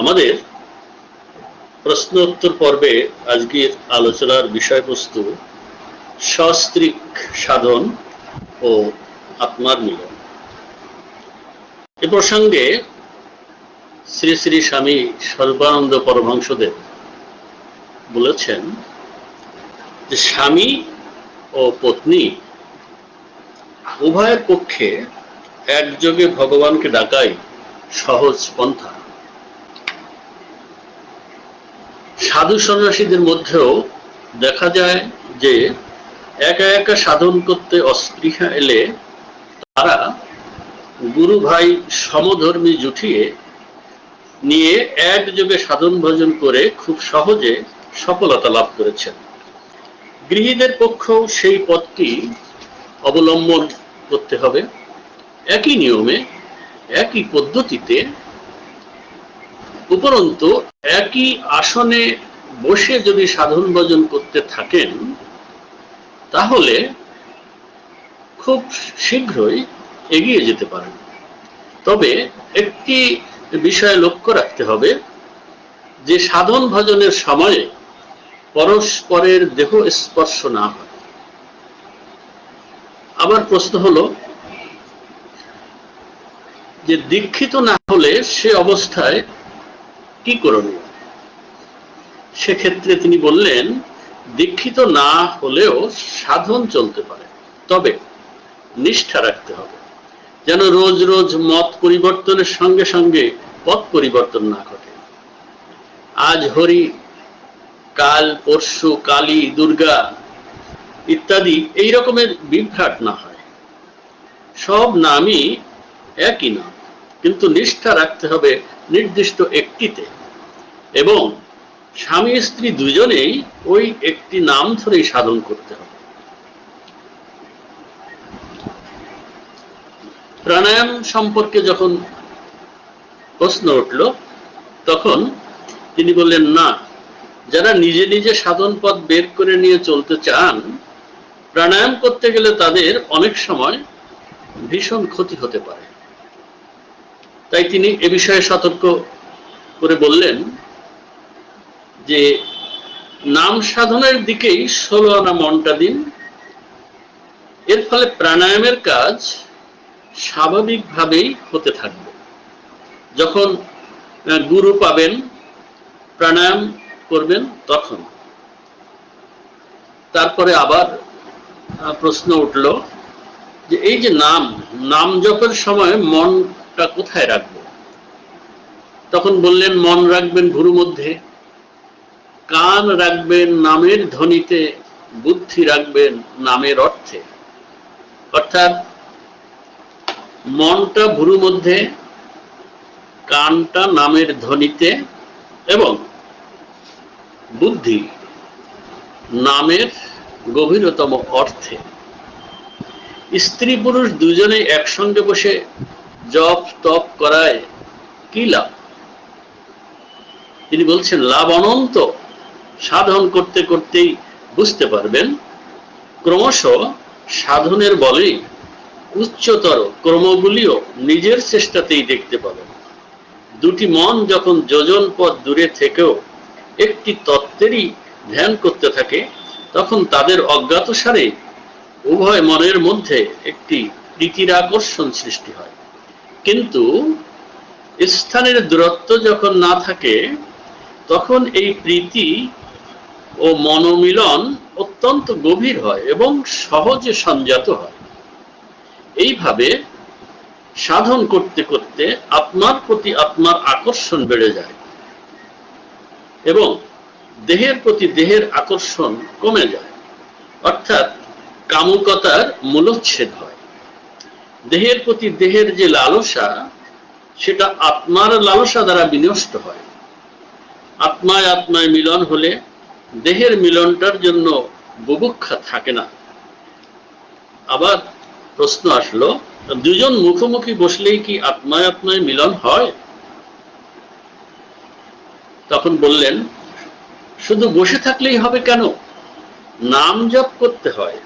আমাদের প্রশ্ন উত্তর পর্বে আজকের আলোচনার বিষয়বস্তু সস্ত্রিক সাধন ও আত্মার মিলন। এ প্রসঙ্গে শ্রী শ্রী স্বামী সর্বানন্দ পরমহংসদেব বলেছেন যে স্বামী ও পত্নী উভয়ের পক্ষে একযোগে ভগবানকে ডাকাই সহজ পন্থা। সাধু সন্ন্যাসীদের মধ্যেও দেখা যায় যে একা একা সাধন করতে অস্পৃহা এলে তারা গুরু ভাই সমধর্মী জুটিয়ে নিয়ে একযোগে সাধন ভজন করে খুব সহজে সফলতা লাভ করেছেন। গৃহীদের পক্ষেও সেই পথটি অবলম্বন করতে হবে। একই নিয়মে, একই পদ্ধতিতে, উপরন্তু একই আসনে বসে যদি সাধন ভজন করতে থাকেন, তাহলে খুব শীঘ্রই এগিয়ে যেতে পারেন। তবে একটি বিষয়ে লক্ষ্য রাখতে হবে, যে সাধন ভজনের সময়ে পরস্পরের দেহ স্পর্শ না হয়। আবার প্রশ্ন হলো, যে দীক্ষিত না হলে সে অবস্থায় কি করণীয়? সেক্ষেত্রে তিনি বললেন, দীক্ষিত না হলেও সাধন চলতে পারে, তবে নিষ্ঠা রাখতে হবে, যেন রোজ রোজ মত পরিবর্তনের সঙ্গে সঙ্গে পথ পরিবর্তন না ঘটে। আজ হরি, কাল পরশু, কালী, দুর্গা ইত্যাদি এই রকমের বিভ্রাট না হয়। সব নামই একই নাম, কিন্তু নিষ্ঠা রাখতে হবে নির্দিষ্ট একটিতে এবং স্বামী স্ত্রী দুজনেই ওই একটি নাম ধরেই সাধন করতে হবে। প্রাণায়াম সম্পর্কে যখন প্রশ্ন উঠল, তখন তিনি বললেন, না, যারা নিজে নিজে সাধন পথ বের করে নিয়ে চলতে চান, প্রাণায়াম করতে গেলে তাদের অনেক সময় ভীষণ ক্ষতি হতে পারে। তাই তিনি এ বিষয়ে সতর্ক করে বললেন যে নাম সাধনের দিকেই ষোলো আনা মনটা দিন। এর ফলে প্রাণায়ামের কাজ স্বাভাবিকভাবেই হতে থাকবে। যখন গুরু পাবেন, প্রাণায়াম করবেন, তখন। তারপরে আবার প্রশ্ন উঠল যে এই যে নাম নাম জপের সময় মনটা কোথায় রাখব? তখন বললেন, মন রাখবেন গুরু মধ্যে। কান রাখবেন নামের ধ্বনিতে, বুদ্ধি রাখবেন নামের অর্থে। অর্থাৎ, মনটা ভুরু মধ্যে, কানটা নামের ধ্বনিতে এবং বুদ্ধি নামের গভীরতম অর্থে। স্ত্রী পুরুষ দুজনে একসঙ্গে বসে জপ তপ করায় কি লাভ? তিনি বলছেন, লাভ অনন্ত। সাধন করতে করতেই বুঝতে পারবেন, ক্রমশ সাধনের বলেই উচ্চতর ক্রমগুলিও নিজের চেষ্টাতেই দেখতে পাবেন। দুটি মন যখন যোজন পথ দূরে থেকেও একটি তত্ত্বেরই ধ্যান করতে থাকে, তখন তাদের অজ্ঞাত সারে উভয় মনের মধ্যে একটি প্রীতির আকর্ষণ সৃষ্টি হয়। কিন্তু স্থানের দূরত্ব যখন না থাকে, তখন এই প্রীতি ও মনোমিলন অত্যন্ত গভীর হয় এবং সহজে সংজাত হয়। এইভাবে সাধন করতে করতে আপনার প্রতি আপনার আকর্ষণ বেড়ে যায় এবং দেহের প্রতি দেহের আকর্ষণ কমে যায়। অর্থাৎ কামুকতার মূলচ্ছেদ হয়। দেহের প্রতি দেহের যে লালসা, সেটা আত্মার লালসা দ্বারা বিনষ্ট হয়। আত্মায় আত্মায় মিলন হলে দেহের মিলনটার জন্য বুভুক্ষা থাকে না। আবার প্রশ্ন আসলো, দুজন মুখোমুখি বসলেই কি আত্মায় আত্মায় মিলন হয়? তখন বললেন, শুধু বসে থাকলেই হবে কেন? নাম জপ করতে হয়।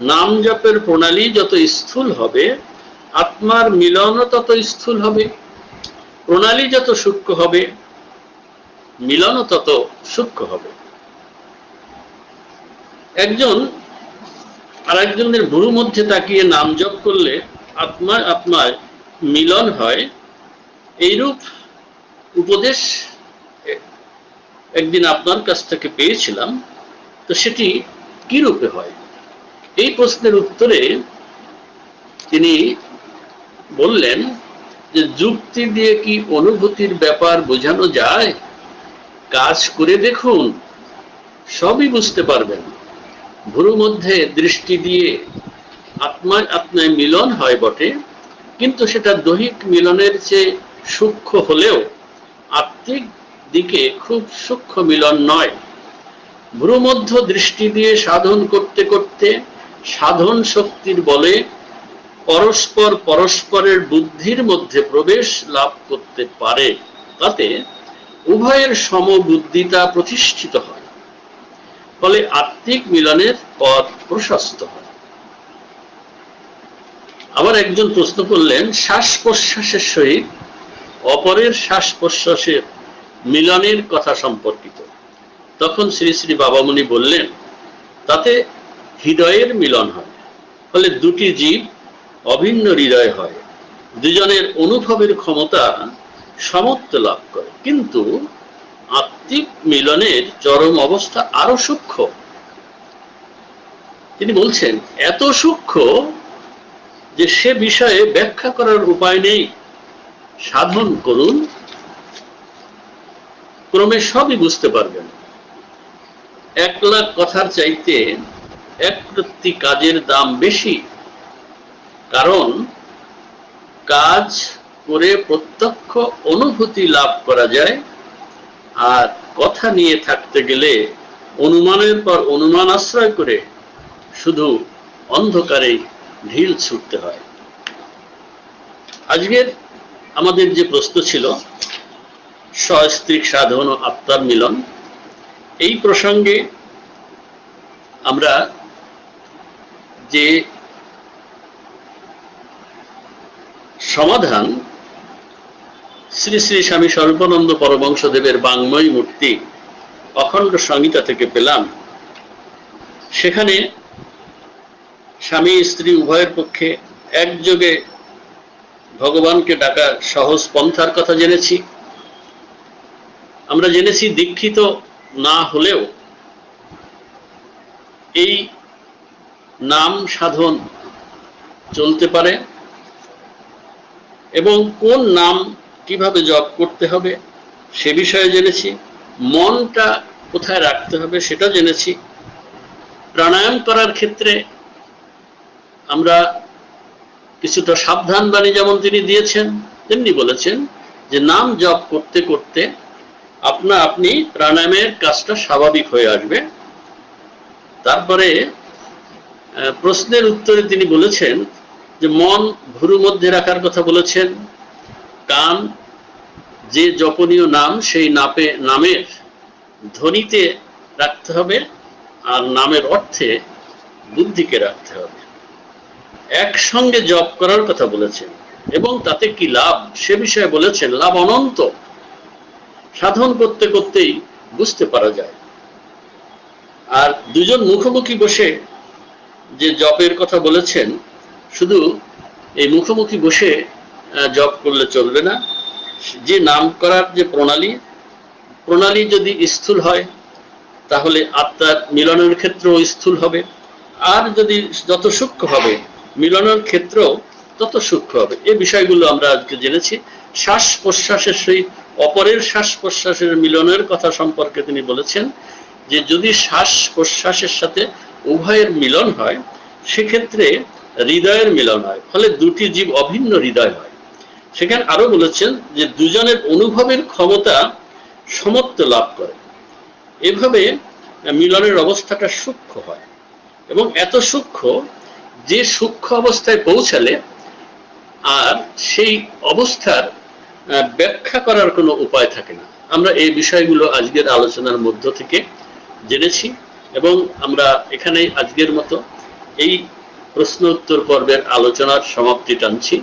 নাম জপের প্রণালী যত স্থূল হবে, আত্মার মিলনও তত স্থূল হবে। প্রণালী যত সূক্ষ্ম হবে, মিলনও তত সূক্ষ্ম হবে। একজন আর একজনের ভুরু মধ্যে তাকিয়ে নাম জপ করলে আত্মায় আত্মায় মিলন হয়, এইরূপ উপদেশ একদিন আপনার কাছ থেকে পেয়েছিলাম, তো সেটি কি রূপে হয়? এই প্রশ্নের উত্তরে তিনি বললেন যে, যুক্তি দিয়ে কি অনুভূতির ব্যাপার বোঝানো যায়? কাজ করে দেখুন, সবই বুঝতে পারবেন। ভুরু মধ্যে দৃষ্টি দিয়ে আত্মায় আত্মায় মিলন হয় বটে, কিন্তু সেটা দৈহিক মিলনের চেয়ে সূক্ষ্ম হলেও আত্মিক দিকে খুব সূক্ষ্ম মিলন নয়। ভ্রুমধ্য দৃষ্টি দিয়ে সাধন করতে করতে সাধন শক্তির বলে পরস্পর পরস্পরের বুদ্ধির মধ্যে প্রবেশ লাভ করতে পারে, তাতে উভয়ের সমবুদ্ধিতা প্রতিষ্ঠিত হয়। ফলে আত্মিক মিলনের পথ প্রশস্ত হয়। আবার একজন প্রশ্ন করলেন শ্বাস প্রশ্বাসের সহিত অপরের শ্বাস প্রশ্বাসের মিলনের কথা সম্পর্কিত। তখন শ্রী শ্রী বাবামণি বললেন, তাতে হৃদয়ের মিলন হয়, ফলে দুটি জীব অভিন্ন হৃদয় হয়। দুজনের অনুভবের ক্ষমতা সমত্ব লাভ করে। কিন্তু আত্মিক মিলনের চরম অবস্থা আরও সূক্ষ্ম। তিনি বলছেন, এত সূক্ষ্ম যে সে বিষয়ে ব্যাখ্যা করার উপায় নেই। সাধন করুন, ক্রমে সবই বুঝতে পারবেন। এক লাখ কথার চাইতে এক প্রতি কাজের দাম বেশি। কারণ, কাজ করে প্রত্যক্ষ অনুভূতি লাভ করা যায় আর কথা নিয়ে থাকতে গেলে অনুমানের পর অনুমান আশ্রয় করে শুধু অন্ধকারে ঢিল ছুটতে হয়। আজকের আমাদের যে প্রশ্ন ছিল সস্ত্রিক সাধন ও আত্মার মিলন, এই প্রসঙ্গে আমরা যে সমাধান শ্রী শ্রী স্বামী সর্বানন্দ পরবংশদেবের বাংময় মূর্তি অখণ্ড সংহিতা থেকে পেলাম। সেখানে স্বামী, স্ত্রী উভয়ের পক্ষে একযোগে ভগবানকে ডাকার সহজ পন্থার কথা জেনেছি। আমরা জেনেছি দীক্ষিত না হলেও এই নাম সাধন চলতে পারে এবং কোন নাম কীভাবে জপ করতে হবে, সে বিষয়ে জেনেছি। মনটা কোথায় রাখতে হবে সেটা জেনেছি। প্রাণায়াম করার ক্ষেত্রে আমরা কিছুটা সাবধান বাণী যেমন তিনি দিয়েছেন, তেমনি বলেছেন যে নাম জপ করতে করতে আপনা আপনি প্রাণায়ামের কাজটা স্বাভাবিক হয়ে আসবে। তারপরে প্রশ্নের উত্তরে তিনি বলেছেন যে মন ভুরু মধ্যে রাখার কথা বলেছেন। কান যে জপনীয় নাম, সেই নাপে, নামের ধ্বনিতে রাখতে হবে আর নামের অর্থে বুদ্ধিকে রাখতে হবে। একসঙ্গে জপ করার কথা বলেছেন এবং তাতে কি লাভ? সে বিষয়ে বলেছেন, লাভ অনন্ত। সাধন করতে করতেই বুঝতে পারা যায়। আর দুজন মুখোমুখি বসে যে জপের কথা বলেছেন, শুধু এই মুখোমুখি বসে জপ করলে চলবে না। যে নাম করার যে প্রণালী প্রণালী যদি স্থূল হয়, তাহলে আত্মার মিলনের ক্ষেত্রেও স্থূল হবে। আর যদি যত সূক্ষ্ম হবে, মিলনের ক্ষেত্রেও তত সূক্ষ্ম হবে। এই বিষয়গুলো আমরা আজকে জেনেছি। শ্বাস প্রশ্বাসের সহিত অপরের শ্বাস প্রশ্বাসের মিলনের কথা সম্পর্কে তিনি বলেছেন যে, যদি শ্বাস প্রশ্বাসের সাথে উভয়ের মিলন হয়, সেক্ষেত্রে হৃদয়ের মিলন হয়। ফলে দুটি জীব অভিন্ন হৃদয় হয়। সেখানে আরও বলেছেন যে দুজনের অনুভবের ক্ষমতা সমত্ব লাভ করে। এভাবে মিলনের অবস্থাটা সূক্ষ্ম হয় এবং এত সূক্ষ্ম যে সূক্ষ্ম অবস্থায় পৌঁছালে আর সেই অবস্থার ব্যাখ্যা করার কোনো উপায় থাকে না। আমরা এই বিষয়গুলো আজকের আলোচনার মধ্য থেকে জেনেছি এবং আমরা এখানে আজকের মতো এই প্রশ্ন উত্তর পর্বের আলোচনার সমাপ্তি টানছি।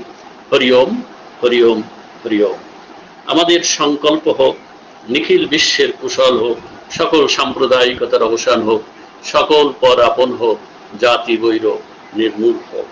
হরিওম হরিওম হরিওম আমাদের সংকল্প হোক, নিখিল বিশ্বের কুশল হোক, সকল সাম্প্রদায়িকতার অবসান হোক, সকল পর আপন হোক, জাতি বৈর নির্মূল হোক।